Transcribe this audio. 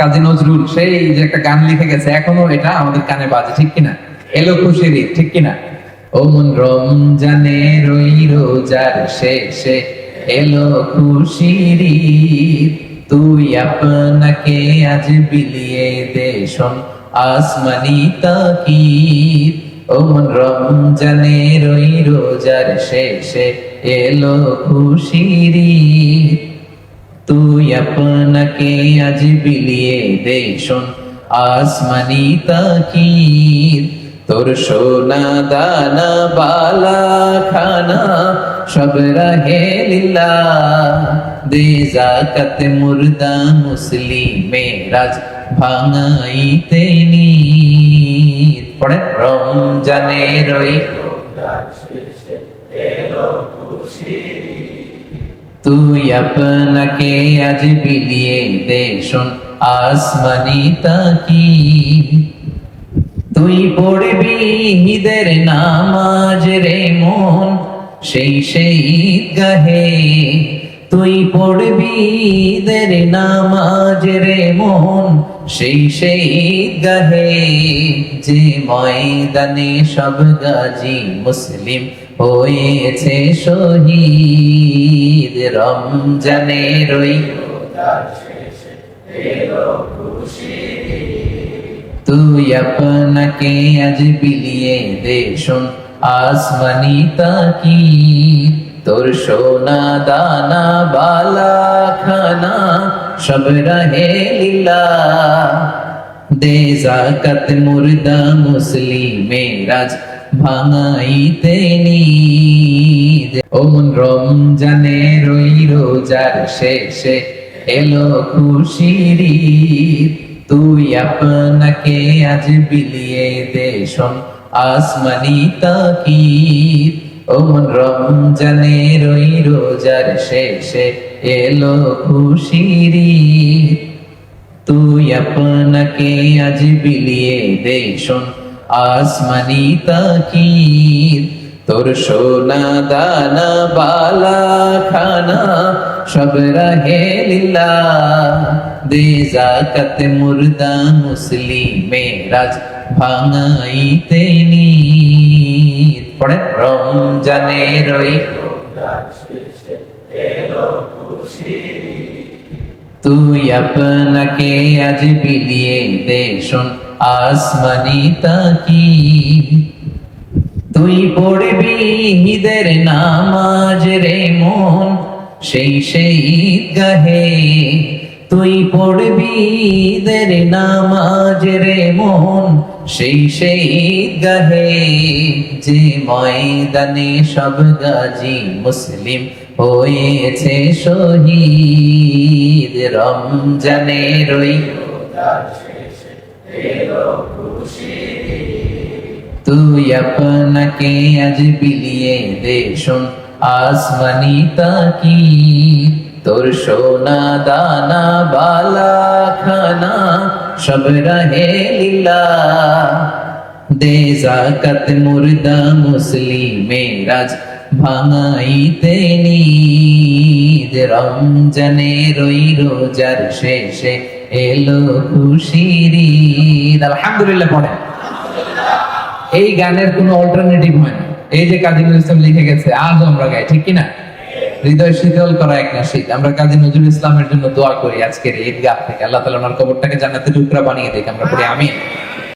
কাজী নজরুল, সেই যে একটা গান লিখে গেছে, এখনও এটা আমাদের কানে বাজে, ঠিক কিনা এলো খুশির, ঠিক কিনা ও মন রমজানে রই রোজার শেষে এলো খুশির। তুই আপনাকে আজ বিলিয়ে দে শোন আসমানি তাকিদ ও মন রমজানে রই রোজার শেষে এলো খুশির। তুই আপনাকে আজ বিলিয়ে দে শোন, আসমানি তাকিদ তোর সোনা দানা, বালা খানা, সব রাহে লীলা। দে জাকাত মুর্দা মুসলিমে রাজ ভাঙাইতে নি পড়ে রমজানে রই তুই আপনাকে আজ বিলিয়ে দে শোন, আসমানি তাকি তুই পড়বি ঈদের নামাজ রে মন, সেই সেই গাহে তুই পড়বি ঈদের নামাজ রে মন, সেই সেই গাহে যে ময়দানে সব গাজী মুসলিম হয়েছে শহীদ রমজানে রই তুই আপনাকে আজ বিলিয়ে দে শোন, আসমানি তাকি তোর সোনা দানা বালা খানা সব রহে লীলা। দে জাকাত মুর্দা ভাঙাইতে নি ও মন রমজানে রই রোজার শেষে এলো খুশির তুই আপনাকে আজ বিলিয়ে দে শোন আসমানি তাকিদ। ও মন রমজানে রই রোজার শেষে এলো খুশির তুই আপনাকে আজ বিলিয়ে দে শোন আসমানি তাকিদ, তোর সোনা দানা, বালা খানা, সব রহে লীলা দে জাকাত মুর্দা মুসলিমে রাজ ভাঙাইতে নি পড়ে রমজানে রই তুই আপনাকে আজ বিলিয়ে দে শোন, আসমানি তাকি তুই পড়বি ঈদের নামাজ রে মন, সেই সেই গাহে তুই পড়বি ঈদের নামাজ রে মন, সেই সেই গাহে যে ময়দানে সব গাজী মুসলিম হয়েছে শহীদ রমজানে রই তুই আপনাকে আজ বিলিয়ে দে শোন, আসমানি তাকি, তোর সোনা দানা বালা খানা সব রহে লীলা। দে জাকাত মুর্দা মুসলিমে রাজ ভাঙাইতে নি রমজানে রই রোজার শেষে এলো খুশির আলহামদুলিল্লাহ পড়ে। এই গানের কোনো অল্টারনেটিভ হয় না। এই যে কাজী নজরুল ইসলাম লিখে গেছে, আজও আমরা গাই, ঠিক কিনা? হৃদয় শীতল করা এক না শীত আমরা কাজী নজরুল ইসলামের জন্য দোয়া করি আজকের ঈদ গাহ থেকে। আল্লাহ তালা ওনার কবরটাকে জান্নাতে টুকরা বানিয়ে দিক, আমরা পড়ি আমি